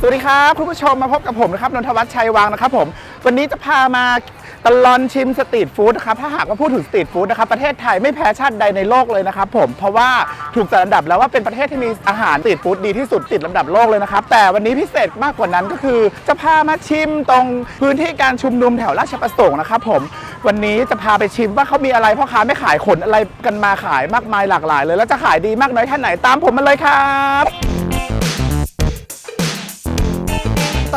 สวัสดีครับคุณผู้ชมมาพบกับผมนะครับนนทวัฒน์ชัยวังนะครับผมวันนี้จะพามาตลอนชิมสตรีทฟู้ดนะครับถ้าหากว่าพูดถึงสตรีทฟู้ดนะครับประเทศไทยไม่แพ้ชาติใดในโลกเลยนะครับผมเพราะว่าถูกจัดอันดับแล้วว่าเป็นประเทศที่มีอาหารสตรีทฟู้ดดีที่สุดติดลำดับโลกเลยนะครับแต่วันนี้พิเศษมากกว่านั้นก็คือ จะพามาชิมตรงพื้นที่การชุมนุมแถวราชประสงค์นะครับผมวันนี้จะพาไปชิมว่าเขามีอะไรพ่อค้าไม่ขายขนอะไรกันมาขายมากมายหลากหลายเลย แล้วจะขายดีมากน้อยแค่ไหนตามผมมาเลยครับ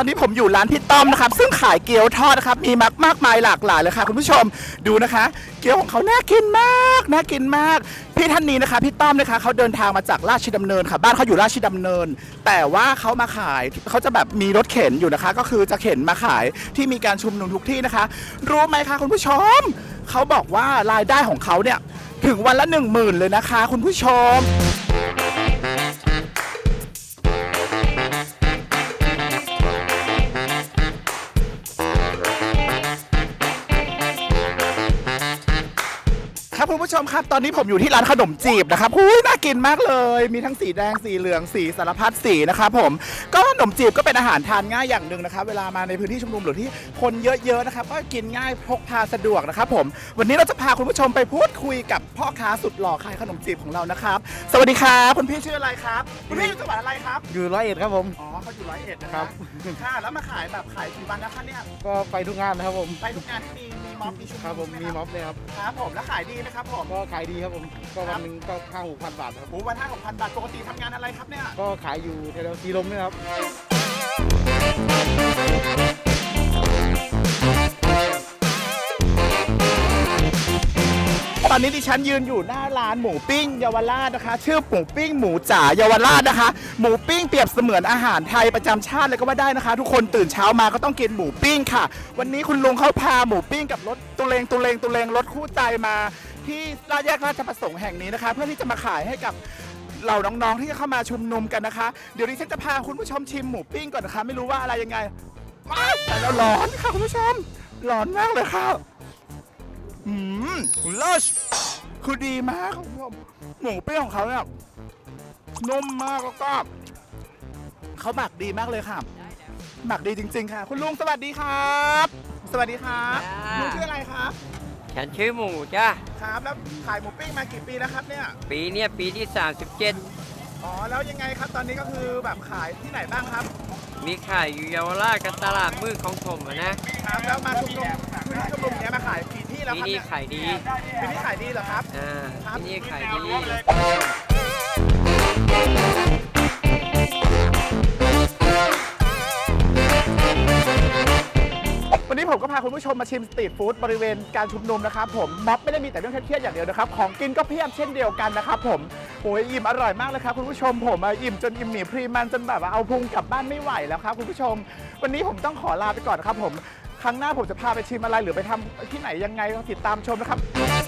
อนนี้ผมอยู่ร้านพี่ต้อมนะครับ ซึ่งขายเกี๊ยวทอดนะครับ มีมากมากมายหลากหลายเลยค่ะ คุณผู้ชมดูนะคะ เกี๊ยวของเขาน่ากินมากน่ากินมาก พี่ท่านนี้นะคะ พี่ต้อมนะคะเขาเดินทางมาจากราชดำเนินค่ะ บ้านเขาอยู่ราชดำเนิน แต่ว่าเขามาขายเขาจะแบบมีรถเข็นอยู่นะคะ ก็คือจะเข็นมาขายที่มีการชุมนุมทุกที่นะคะ รู้ไหมคะคุณผู้ชมเขาบอกว่ารายได้ของเขาเนี่ยถึงวันละหนึ่งหมื่นเลยนะคะ คุณผู้ชม ครับคุณผู้ชมครับตอนนี้ผมอยู่ที่ร้านขนมจีบนะครับอุ้ยน่ากินมากเลย มีทั้งสีแดงสีเหลืองสีสารพัดสีนะครับผมก็ขนมจีบก็เป็นอาหารทานง่ายอย่างหนึ่งนะครับ เวลามาในพื้นที่ชุมนุมหรือที่คนเยอะๆนะครับก็กินง่ายพกพาสะดวกนะครับผมวันนี้เราจะพาคุณผู้ชมไปพูดคุยกับพ่อค้าสุดหล่อขายขนมจีบของเรานะครับ สวัสดีครับคุณพี่ชื่ออะไรครับคุณพี่อยู่จังหวัดอะไรครับอยู่ร้อยเอ็ดครับผมอ๋อเขาอยู่ร้อยเอ็ดนะคครัรับบค่ะแล้วมาขายแบบขายกี่วันแล้วคะเนี่ยก็ไปทุกงานนะครับผมไปทุกงานที่มีมีม็อบมีชุมนุมครับผมใช่มีไหม็อบเลยครับครับผมแล้วขายดีไหมครับผมก็ขายดีครับผม ก็วันหนึ่งก็ห้าหกพันบาทครับ โอ้วันห้าหกพันบาทปกติทำงานอะไรครับเนี่ย ก็ขายอยู่แถวๆสีลมนี่ครับ ตอนนี้ดิฉันยืนอยู่หน้าร้านหมูปิ้งเยาวราชนะคะ ชื่อหมูปิ้งหมูจ๋าเยาวราชนะคะ หมูปิ้งเปรียบเสมือนอาหารไทยประจำชาติเลยก็ว่าได้นะคะ ทุกคนตื่นเช้ามาก็ต้องกินหมูปิ้งค่ะ วันนี้คุณลุงเขาพาหมูปิ้งกับรถตุเลงตุเลงตุเลงรถคู่ใจมา ที่ราชแยกราชประสงค์แห่งนี้นะคะ เพื่อที่จะมาขายให้กับเหล่าน้องๆที่จะเข้ามาชุมนุมกันนะคะ เดี๋ยวดิฉันจะพาคุณผู้ชมชิมหมูปิ้งก่อนนะคะ ไม่รู้ว่าอะไรยังไงว้ายแต่แล้วร้อนค่ะคุณผู้ชมร้อนมากเลยค่ะอืมเลิศคือดีมากครับคุณผู้ชมหมูปิ้งของเขาเนี่ยนุ่มมากแล้วก็เขาหมักดีมากเลยค่ะ หมักดีจริง ๆ ค่ะ คุณลุงสวัสดีครับ สวัสดีครับจ้าลุงชื่ออะไรครับ ฉันชื่อหมูจ้าครับแล้วขายหมูปิ้งมากี่ปีแล้วครับเนี่ย ปีเนี้ยปีที่ 37 อ๋อแล้วยังไงครับตอนนี้ก็คือแบบขายที่ไหนบ้างครับ มีขายอยู่เยาวราชกับตลาดมืดของผมอะนะครับแล้วมาชุมนุมพื้นที่ชุมนุมเนี้ยมาขายกี่ที่แล้วที่ครับนี่เนี่ยขายดีปีนี้ขายดีเหรอครับ อ่าครับที่นี่ขายดี พาคุณผู้ชมมาชิมสตรีทฟู้ดบริเวณการชุมนุมนะครับผมม็อบไม่ได้มีแต่เรื่องเครียดๆอย่างเดียวนะครับ ของกินก็เพียบเช่นเดียวกันนะครับผมโอ้ยอิ่มอร่อยมากเลยครับคุณผู้ชมผมอะอิ่มจนอิ่มหมีพรีมันจนแบบว่าเอาพุงกลับบ้านไม่ไหวแล้วครับคุณผู้ชม วันนี้ผมต้องขอลาไปก่อนนะครับผม ครั้งหน้าผมจะพาไปชิมอะไรหรือไปทำที่ไหนยังไงก็ติดตามชมนะครับ